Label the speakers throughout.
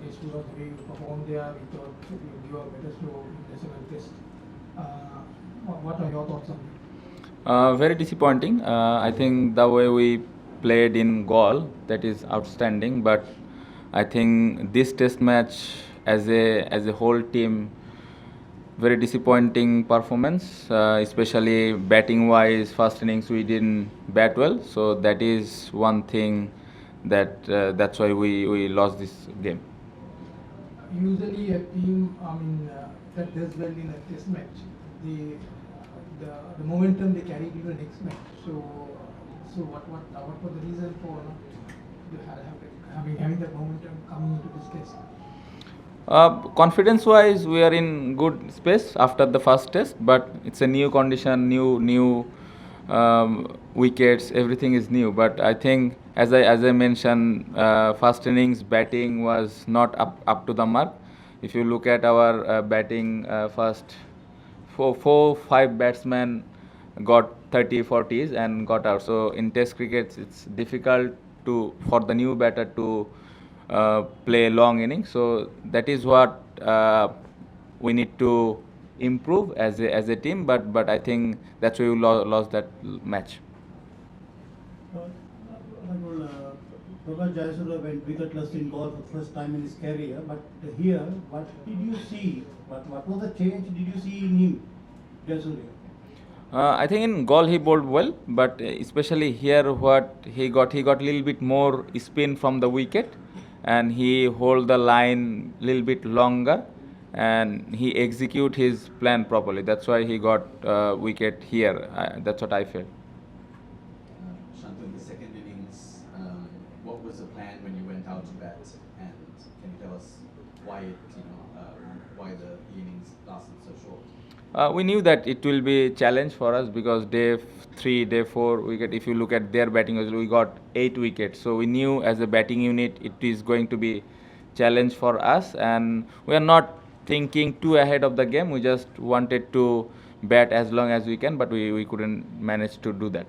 Speaker 1: test was the way you performed there. We give score in the test. Uh, what are your thoughts on it?
Speaker 2: Uh, very disappointing. Uh, I think the way we played in goal that is outstanding. But I think this test match, as a as a whole team, very disappointing performance. Uh, especially batting wise, first innings we didn't bat well. So that is one thing that uh, that's why we we lost this game.
Speaker 1: Usually a team, I mean, uh, that does well in a test match, the, the, momentum they carry into the next match. So, so what, what, what was the reason for having, having that momentum coming into this test?
Speaker 2: Uh, confidence wise we are in good space after the first test but it's a new condition new new um, wickets everything is new. But i think as i as i mentioned uh, first innings batting was not up up to the mark. If you look at our uh, batting uh, first four four five batsmen got 30 40s and got out. So in test cricket it's difficult to for the new batter to uh, play long innings. So that is what uh, we need to improve as a, as a team. But but I think that's why you lo- lost that match.
Speaker 3: Prakash Jayasuriya went wicketless in goal for the first time in his career, but here, what did you see? What, what was the change did you see in him, Jayasuriya?
Speaker 2: Uh, I think in goal he bowled well, but especially here what he got he got a little bit more spin from the wicket, and he hold the line little bit longer, and he execute his plan properly. That's why he got uh, wicket here. Uh, that's what I feel.
Speaker 4: Uh, Shantu, in the second innings, um, what was the plan when you went out to bat? And can you tell us why it, you know, um, why the innings lasted so short?
Speaker 2: Uh, we knew that it will be a challenge for us because day three, day four wicket. If you look at their batting, as we got eight wickets. So we knew as a batting unit it is going to be challenge for us, and we are not thinking too ahead of the game. We just wanted to bat as long as we can, but we, we couldn't manage to do that.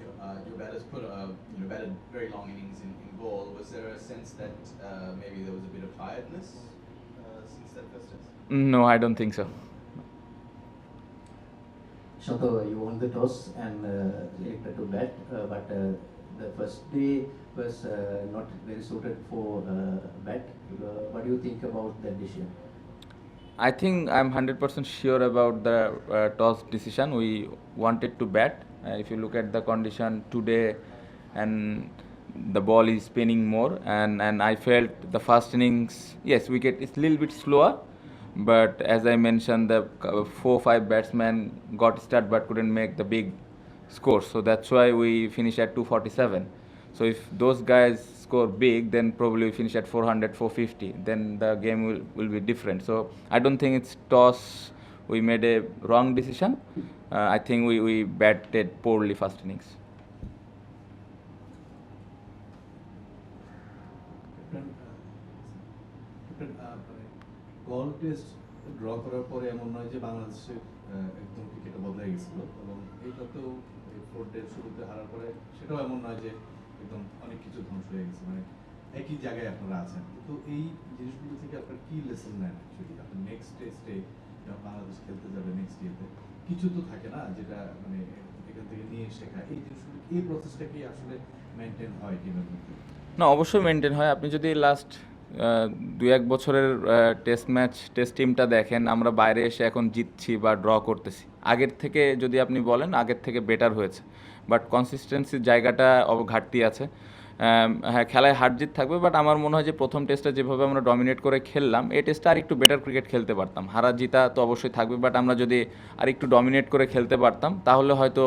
Speaker 4: Your, uh, your batters put, uh, you know, batted very long innings in, in goal. Was there a sense that uh, maybe there was a bit of tiredness uh, since that first test?
Speaker 2: No, I don't think so.
Speaker 5: Shanto, you won the toss and uh, selected to bat, uh, but uh, the first day was uh, not very suited for uh, bat. Uh, what do you think about that decision?
Speaker 2: I think I'm 100% sure about the uh, toss decision. We wanted to bat. Uh, if you look at the condition today, and the ball is spinning more, and, and I felt the first innings, yes, wicket is a little bit slower, but as I mentioned, the uh, four five batsmen got start but couldn't make the big score. So that's why we finished at 247. So if those guys score big, then probably we finish at 400, 450. Then the game will, will be different. So I don't think it's toss. We made a wrong decision. Uh, I think we, we batted poorly first innings.
Speaker 6: Captain captain মানে গল test draw করার পরে এমন নয় যে বাংলাদেশের আহ, একদম ক্রিকেটে বদলে গেছিল এবং এইটাতেও এই ফোর ডে শুরুতে হারার পরে সেটাও এমন নয় যে একদম অনেক কিছু ধ্বংস হয়ে গেছে মানে একই জায়গায় আপনারা আছেন। তো এই জিনিসগুলো থেকে আপনার কি লেসন নেন অ্যাকচুয়ালি আপনি নেক্সট টেস্টে যখন বাংলাদেশ খেলতে যাবে নেক্সট ইয়েতে কিছু তো থাকে না যেটা মানে এখান থেকে নিয়ে শেখা। এই জিনিসগুলো, এই প্রসেসটা কি আসলে মেনটেন হয় টিমের
Speaker 2: না, অবশ্যই মেনটেন হয়। আপনি যদি লাস্ট দু এক বছরের টেস্ট ম্যাচ টেস্ট টিমটা দেখেন, আমরা বাইরে এসে এখন জিতছি বা ড্র করতেছি। আগের থেকে যদি আপনি বলেন, আগের থেকে বেটার হয়েছে। বাট কনসিস্টেন্সির জায়গাটা ঘাটতি আছে। হ্যাঁ খেলায় হার জিত থাকবে বাট আমার মনে হয় যে প্রথম টেস্টটা যেভাবে আমরা ডমিনেট করে খেললাম এই টেস্টটা আর একটু বেটার ক্রিকেট খেলতে পারতাম। হারা জিতা তো অবশ্যই থাকবে বাট আমরা যদি আর একটু ডমিনেট করে খেলতে পারতাম, তাহলে হয়তো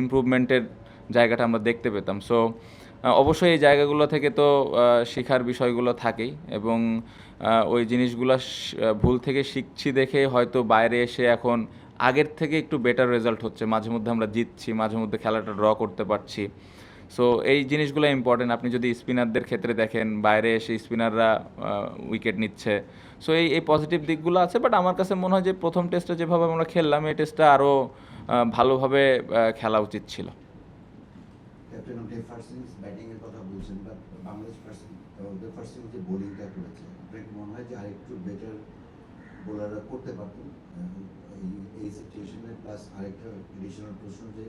Speaker 2: ইমপ্রুভমেন্টের জায়গাটা আমরা দেখতে পেতাম। সো অবশ্যই এই জায়গাগুলো থেকে তো শেখার বিষয়গুলো থাকেই এবং ওই জিনিসগুলো ভুল থেকে শিখছি দেখে হয়তো বাইরে এসে এখন আগের থেকে একটু বেটার রেজাল্ট হচ্ছে। মাঝে মধ্যে আমরা জিতছি, মাঝে মধ্যে খেলাটা ড্র করতে পারছি। সো এই জিনিসগুলো ইম্পর্টেন্ট আপনি যদি স্পিনারদের ক্ষেত্রে দেখেন, বাইরে এসে স্পিনাররা উইকেট নিচ্ছে। সো এই এই পজিটিভ দিকগুলো আছে বাট আমার কাছে মনে হয় যে প্রথম টেস্টে যেভাবে আমরা খেললাম, এই টেস্টটা আরও ভালোভাবে খেলা উচিত ছিল।
Speaker 7: ক্যাপ্টেন আপনি ফার্স্ট ইনিংস ব্যাটিং এর কথা বলছেন বাট বাংলাদেশ ফার্স্ট ওদের ফার্স্ট ইনিংস যে বোলিংটা করেছে। আপনার মনে হয় যে আরেকটু বেটার বোলাররা করতে পারতেন। এই সিচুয়েশনে প্লাস আরেকটা এডিশনাল প্রশ্ন যে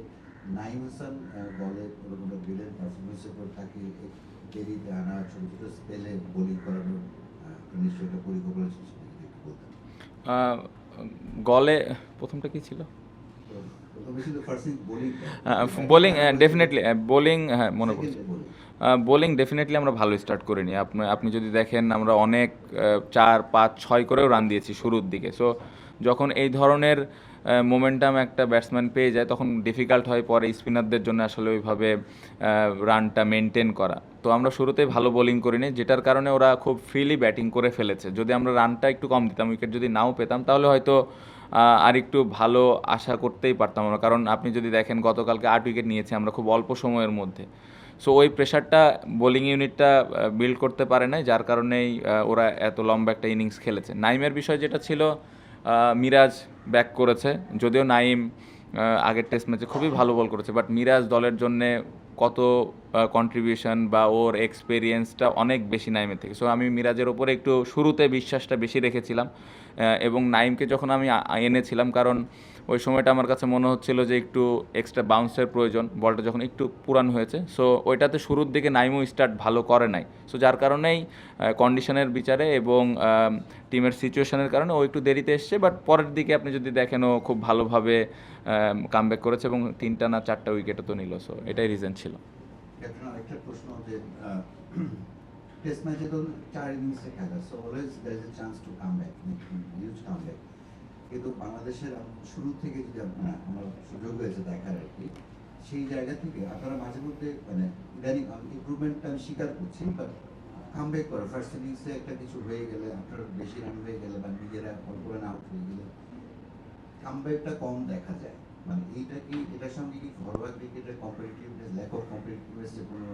Speaker 7: নাইম বলে কোনো একটা ব্রিলিয়ান্ট পারফরমেন্সের পর তাকে দেরিতে আনা ছোটো ছোটো স্পেলে বোলিং করানোর নিশ্চয়ই একটা পরিকল্পনা বলতেন।
Speaker 2: গলে প্রথমটা কি ছিল
Speaker 7: তো প্রথমে ছিল first bowling
Speaker 2: bowling definitely bowling হ্যাঁ মনে পড়ছে।
Speaker 7: বোলিং
Speaker 2: ডেফিনেটলি আমরা ভালো স্টার্ট করিনি। আপনি আপনি যদি দেখেন আমরা অনেক চার পাঁচ ছয় করেও রান দিয়েছি শুরুর দিকে। সো যখন এই ধরনের মোমেন্টাম একটা ব্যাটসম্যান পেয়ে যায় তখন ডিফিকাল্ট হয় পরে স্পিনারদের জন্য আসলে ওইভাবে রানটা মেনটেন করা। তো আমরা শুরুতেই ভালো বোলিং করিনি যেটার কারণে ওরা খুব ফ্রিলি ব্যাটিং করে ফেলেছে। যদি আমরা রানটা একটু কম দিতাম উইকেট যদি নাও পেতাম তাহলে হয়তো আর একটু ভালো আশা করতেই পারতাম আমরা। কারণ আপনি যদি দেখেন, গতকালকে আট উইকেট নিয়েছি আমরা খুব অল্প সময়ের মধ্যে। সো ওই প্রেশারটা বোলিং ইউনিটটা বিল্ড করতে পারে না যার কারণেই ওরা এত লম্বা একটা ইনিংস খেলেছে। নাইমের বিষয় যেটা ছিল মিরাজ ব্যাক করেছে। যদিও নাইম আগের টেস্ট ম্যাচে খুবই ভালো বল করেছে বাট মিরাজ দলের জন্যে কত কন্ট্রিবিউশন বা ওর এক্সপিরিয়েন্সটা অনেক বেশি নাইমের থেকে। সো আমি মিরাজের ওপরে একটু শুরুতে বিশ্বাসটা বেশি রেখেছিলাম এবং নাইমকে যখন আমি এনেছিলাম, কারণ ওই সময়টা আমার কাছে মনে হচ্ছিল যে একটু এক্সট্রা বাউন্সের প্রয়োজন, বলটা যখন একটু পুরান হয়েছে। সো ওইটাতে শুরুর দিকে নাইমও স্টার্ট ভালো করে নাই। সো যার কারণেই কন্ডিশনের বিচারে এবং টিমের সিচুয়েশনের কারণে ও একটু দেরিতে এসছে। বাট পরের দিকে আপনি যদি দেখেন, ও খুব ভালোভাবে কামব্যাক করেছে এবং তিনটা না চারটা উইকেটও তো নিল। সো এটাই রিজন ছিল।
Speaker 7: টেস্ট ম্যাচে তো চার ইনিংসে খেলা। So always there a chance to come back huge come back কিন্তু বাংলাদেশের শুরু থেকে যদি আমার সুযোগ হয়েছে দেখার আর কি, সেই জায়গা থেকে আপনারা মাঝে মধ্যে মানে ইদানিং ইম্প্রুভমেন্টটা আমি স্বীকার করছি বাট কাম ব্যাক করা ফার্স্ট ইনিংসে একটা কিছু হয়ে গেলে, আপনার বেশি রান হয়ে গেলে বা নিজেরা অল্প রান আউট হয়ে গেলে কামব্যাকটা কম দেখা যায়। মানে এইটা কি, এটার সঙ্গে কি ঘরোয়া ক্রিকেটের কম্পিটিটিভনেস ল্যাক অফ কম্পিটিটিভনেস যে কোনো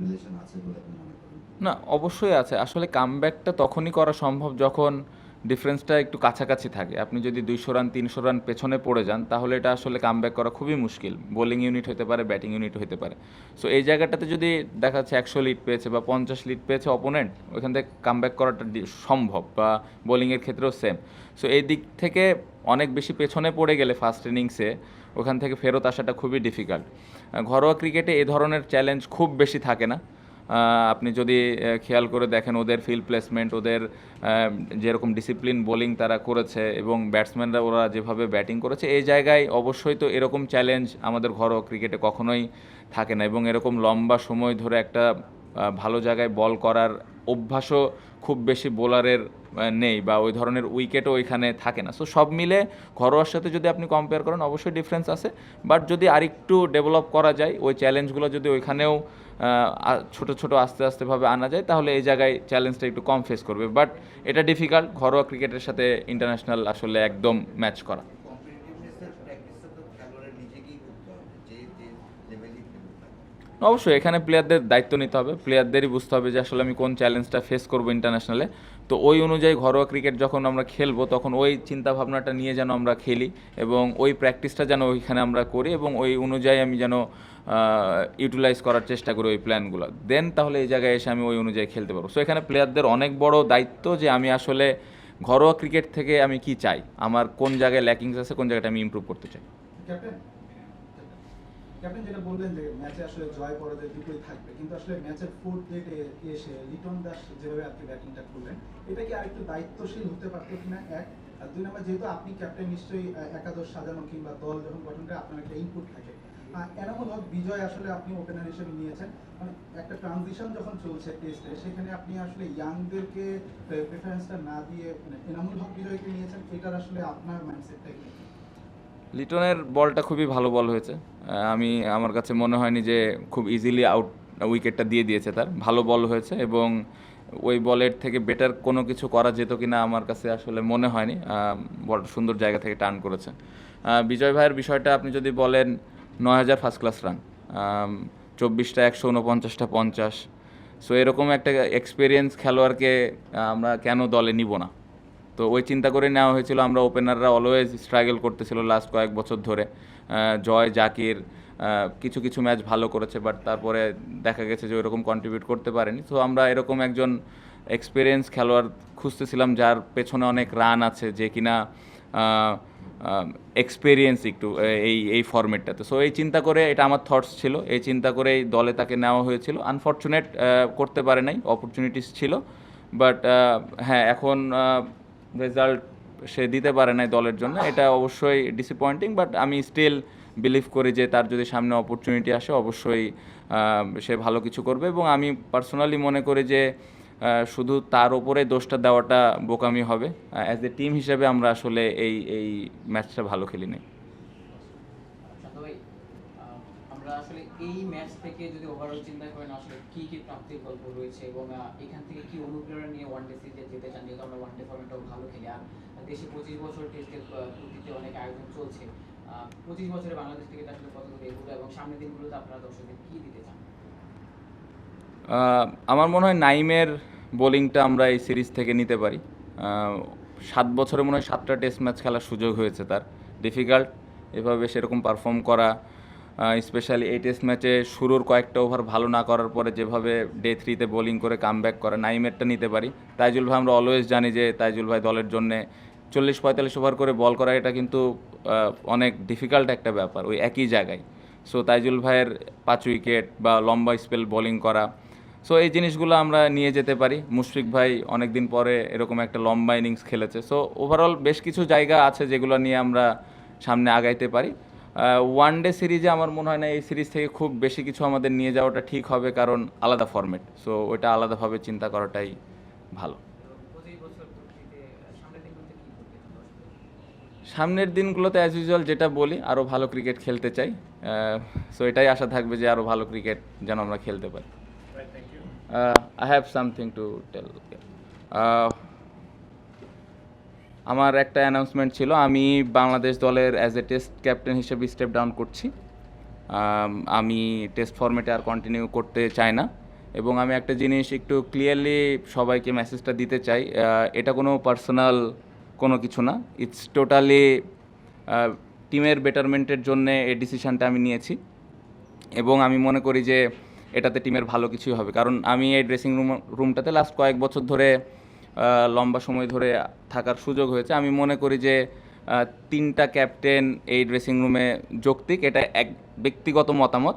Speaker 7: রিলেশন আছে বলে আপনি মনে করেন?
Speaker 2: না, অবশ্যই আছে। আসলে কামব্যাকটা তখনই করা সম্ভব যখন ডিফারেন্সটা একটু কাছাকাছি থাকে। আপনি যদি দুইশো রান তিনশো রান পেছনে পড়ে যান, তাহলে এটা আসলে কামব্যাক করা খুবই মুশকিল। বোলিং ইউনিট হতে পারে ব্যাটিং ইউনিট হতে পারে। সো এই জায়গাটাতে যদি দেখা যাচ্ছে একশো লিড পেয়েছে বা পঞ্চাশ লিড পেয়েছে অপোনেন্ট ওইখান থেকে কামব্যাক করাটা সম্ভব বা বোলিংয়ের ক্ষেত্রেও সেম সো এই দিক থেকে অনেক বেশি পেছনে পড়ে গেলে ফার্স্ট ইনিংসে ওখান থেকে ফেরত আসাটা খুবই ডিফিকাল্ট ঘরোয়া ক্রিকেটে এ ধরনের চ্যালেঞ্জ খুব বেশি থাকে না। আপনি যদি খেয়াল করে দেখেন ওদের ফিল্ড প্লেসমেন্ট ওদের যেরকম ডিসিপ্লিন বোলিং তারা করেছে এবং ব্যাটসম্যানরা ওরা যেভাবে ব্যাটিং করেছে, এই জায়গায় অবশ্যই তো এরকম চ্যালেঞ্জ আমাদের ঘরোয়া ক্রিকেটে কখনোই থাকে না এবং এরকম লম্বা সময় ধরে একটা ভালো জায়গায় বল করার অভ্যাসও খুব বেশি বোলারের নেই বা ওই ধরনের উইকেটও ওইখানে থাকে না। সো সব মিলে ঘরোয়ার সাথে যদি আপনি কম্পেয়ার করেন, অবশ্যই ডিফারেন্স আছে। বাট যদি আরেকটু ডেভেলপ করা যায়, ওই চ্যালেঞ্জগুলো যদি ওইখানেও ছোট ছোট আস্তে আস্তে ভাবে আনা যায়, তাহলে এই জায়গায় চ্যালেঞ্জটা একটু কম ফেস করবে। বাট এটা ডিফিকাল্ট ঘরোয়া ক্রিকেটের সাথে ইন্টারন্যাশনাল আসলে একদম ম্যাচ করা
Speaker 7: কম্পিটিটিভনেসের প্র্যাকটিসটা তো খেলোয়াড়ের নিজেকেই করতে হবে যে যে লেভেলই খেলুক না কেন।
Speaker 2: অবশ্যই, এখানে প্লেয়ারদের দায়িত্ব নিতে হবে। প্লেয়ারদেরই বুঝতে হবে যে আসলে আমি কোন চ্যালেঞ্জটা ফেস করব ইন্টারন্যাশনালে তো ওই অনুযায়ী ঘরোয়া ক্রিকেট যখন আমরা খেলব, তখন ওই চিন্তা ভাবনাটা নিয়ে যেন আমরা খেলি এবং ওই প্র্যাকটিসটা যেন ওইখানে আমরা করি এবং ওই অনুযায়ী আমি যেন ইউটিলাইজ করার চেষ্টা করি ওই প্ল্যানগুলো দেন তাহলে এই জায়গায় এসে আমি ওই অনুযায়ী খেলতে পারব। সো এখানে প্লেয়ারদের অনেক বড় দায়িত্ব যে আমি আসলে ঘরোয়া ক্রিকেট থেকে আমি কি চাই? আমার কোন জায়গায় ল্যাকিংস আছে, কোন জায়গাটা আমি ইমপ্রুভ করতে চাই।
Speaker 8: ক্যাপ্টেন যেটা বললেন যে ম্যাচে আসলে জয় পরাজয় দুটোই থাকবে, কিন্তু আসলে ম্যাচের ফোর্থ ডেটে এসে লিটন দাস যেভাবে আপনি ব্যাটিংটা করলেন, এটা কি আরেকটু দায়িত্বশীল হতে পারতো কিনা? এক। আর দুই নম্বর, যেহেতু আপনি ক্যাপ্টেন নিশ্চয়ই একাদশ সাজানো কিংবা দল যখন গঠন করে আপনার একটা ইনপুট থাকে। এনামুল হক, বিজয় আসলে আপনি ওপেনার হিসেবে নিয়েছেন। মানে একটা ট্রানজিশন যখন চলছে টেস্টে সেখানে আপনি আসলে ইয়াংদেরকে প্রেফারেন্সটা না দিয়ে মানে এনামুল হক, বিজয়কে নিয়েছেন, এটার আসলে আপনার মাইন্ডসেটটা কি?
Speaker 2: লিটনের বলটা খুবই ভালো বল হয়েছে। আমি, আমার কাছে মনে হয়নি যে খুব ইজিলি আউট উইকেটটা দিয়ে দিয়েছে তার। ভালো বল হয়েছে এবং ওই বলের থেকে বেটার কোনো কিছু করা যেত কিনা আমার কাছে আসলে মনে হয়নি। বলটা সুন্দর জায়গা থেকে টার্ন করেছে। বিজয় ভাইয়ের বিষয়টা আপনি যদি বলেন, নয় হাজার ফার্স্ট ক্লাস রান চব্বিশটা একশো উনপঞ্চাশটা পঞ্চাশ। সো এরকম একটা এক্সপিরিয়েন্স খেলোয়াড়কে আমরা কেন দলে নিব না? তো ওই চিন্তা করে নেওয়া হয়েছিল, আমরা ওপেনাররা অলওয়েজ স্ট্রাগল করতেছিল লাস্ট কয়েক বছর ধরে। জয়, জাকির কিছু কিছু ম্যাচ ভালো করেছে বাট তারপরে দেখা গেছে যে ওইরকম কন্ট্রিবিউট করতে পারেনি। তো আমরা এরকম একজন এক্সপিরিয়েন্স খেলোয়াড় খুঁজতেছিলাম যার পেছনে অনেক রান আছে যে কিনা এক্সপিরিয়েন্স একটু এই এই ফরম্যাটটাতে সো এই চিন্তা করে, এটা আমার থটস ছিল, এই চিন্তা করেই দলে তাকে নেওয়া হয়েছিল। আনফর্চুনেট করতে পারে নাই অপরচুনিটিস ছিল বাট হ্যাঁ এখন রেজাল্ট সে দিতে পারে নাই দলের জন্য, এটা অবশ্যই ডিসঅ্যাপয়েন্টিং বাট আমি স্টিল বিলিভ করি যে তার যদি সামনে অপরচুনিটি আসে, অবশ্যই সে ভালো কিছু করবে এবং আমি পার্সোনালি মনে করি যে শুধু তার ওপরে দোষটা দেওয়াটা বোকামি হবে। অ্যাজ এ টিম হিসেবে আমরা আসলে এই এই ম্যাচটা ভালো খেলি নাই
Speaker 9: শান্ত ভাই আহ, আমরা আসলে এই ম্যাচ থেকে যদি ওভারঅল চিন্তা করেন আসলে কি কি প্রাপ্তির গল্প রয়েছে এবং এখান থেকে কি অনুপ্রেরণা নিয়ে ওয়ান ডে সিরিজে যেতে চান? যেহেতু আমরা ওয়ান ডে ফর্মেটটাও ভালো খেলি। আর দেশে পঁচিশ বছর টেস্টের পদ্ধতিতে অনেক আয়োজন চলছে। পঁচিশ বছরে বাংলাদেশ থেকে আসলে কত দূর এগুলো এবং সামনের দিনগুলোতে আপনারা দর্শকদের কি দিতে চান?
Speaker 2: আমার মনে হয় নাইমের বোলিংটা আমরা এই সিরিজ থেকে নিতে পারি। সাত বছরে মনে হয় সাতটা টেস্ট ম্যাচ খেলার সুযোগ হয়েছে তার। ডিফিকাল্ট এভাবে সেরকম পারফর্ম করা স্পেশালি এই টেস্ট ম্যাচে শুরুর কয়েকটা ওভার ভালো না করার পরে যেভাবে ডে থ্রিতে বোলিং করে কাম করা নাইমেরটা নিতে পারি। তাইজুল ভাই আমরা অলওয়েজ জানি যে তাইজুল ভাই দলের জন্যে চল্লিশ পঁয়তাল্লিশ ওভার করে বল করা এটা কিন্তু অনেক ডিফিকাল্ট একটা ব্যাপার ওই একই জায়গায়। সো তাইজুল ভাইয়ের পাঁচ উইকেট বা লম্বা স্পেল বোলিং করা। সো এই জিনিসগুলো আমরা নিয়ে যেতে পারি। মুশফিক ভাই অনেক দিন পরে এরকম একটা লম্বা ইনিংস খেলেছে। সো ওভারঅল বেশ কিছু জায়গা আছে যেগুলো নিয়ে আমরা সামনে আগাইতে পারি। ওয়ান ডে সিরিজে আমার মনে হয় না এই সিরিজ থেকে খুব বেশি কিছু আমাদের নিয়ে যাওয়াটা ঠিক হবে কারণ আলাদা ফরম্যাট সো ওইটা আলাদাভাবে চিন্তা করাটাই ভালো?
Speaker 9: সামনের দিনগুলোতে
Speaker 2: অ্যাজ ইউজুয়াল যেটা বলি আরও ভালো ক্রিকেট খেলতে চাই সো এটাই আশা থাকবে যে আরও ভালো ক্রিকেট যেন আমরা খেলতে পারি। I have something to tell আমার একটা অ্যানাউন্সমেন্ট ছিল, আমি বাংলাদেশ দলের অ্যাজ এ টেস্ট ক্যাপ্টেন হিসেবে স্টেপ ডাউন করছি। আমি টেস্ট ফর্মেটে আর কন্টিনিউ করতে চাই না। এবং আমি একটা জিনিস একটু ক্লিয়ারলি সবাইকে মেসেজটা দিতে চাই এটা কোনো পার্সোনাল কোনো কিছু না। ইটস টোটালি টিমের বেটারমেন্টের জন্য এই ডিসিশানটা আমি নিয়েছি। এবং আমি মনে করি যে এটাতে টিমের ভালো কিছুই হবে। কারণ আমি এই ড্রেসিং রুম রুমটাতে লাস্ট কয়েক বছর ধরে লম্বা সময় ধরে থাকার সুযোগ হয়েছে। আমি মনে করি যে তিনটা ক্যাপ্টেন এই ড্রেসিং রুমে যৌক্তিক, এটা এক ব্যক্তিগত মতামত।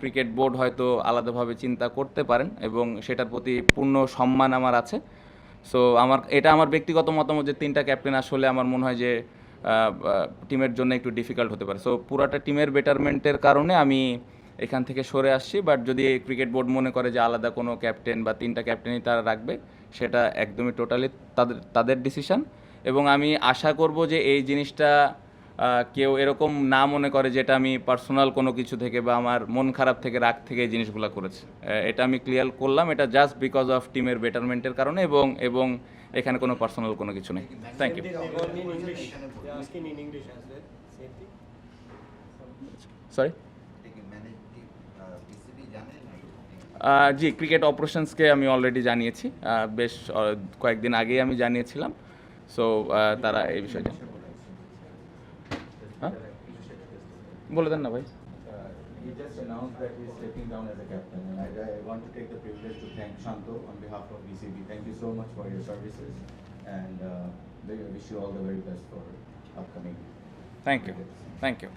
Speaker 2: ক্রিকেট বোর্ড হয়তো আলাদাভাবে চিন্তা করতে পারেন এবং সেটার প্রতি পূর্ণ সম্মান আমার আছে। সো আমার, এটা আমার ব্যক্তিগত মতামত যে তিনটা ক্যাপ্টেন আসলে আমার মনে হয় যে টিমের জন্য একটু ডিফিকাল্ট হতে পারে। সো পুরাটা টিমের বেটারমেন্টের কারণে আমি এখান থেকে সরে আসছি। বাট যদি ক্রিকেট বোর্ড মনে করে যে আলাদা কোনো ক্যাপ্টেন বা তিনটা ক্যাপ্টেনই তারা রাখবে সেটা একদমই টোটালি তাদের তাদের ডিসিশন এবং আমি আশা করব যে এই জিনিসটা কেউ এরকম না মনে করে যেটা আমি পার্সোনাল কোনো কিছু থেকে বা আমার মন খারাপ থেকে রাগ থেকে এই জিনিসগুলো করেছে। এটা আমি ক্লিয়ার করলাম এটা জাস্ট বিকজ অফ টিমের বেটারমেন্টের কারণে এবং এবং এখানে কোনো পার্সোনাল কোনো কিছু নেই। Thank you sorry G cricket অপারেশনসকে আমি অলরেডি জানিয়েছি। বেশ কয়েকদিন আগেই আমি জানিয়েছিলাম। সো তারা এই বিষয়ে হ্যাঁ? বলে দেন না ভাই। Thank you thank you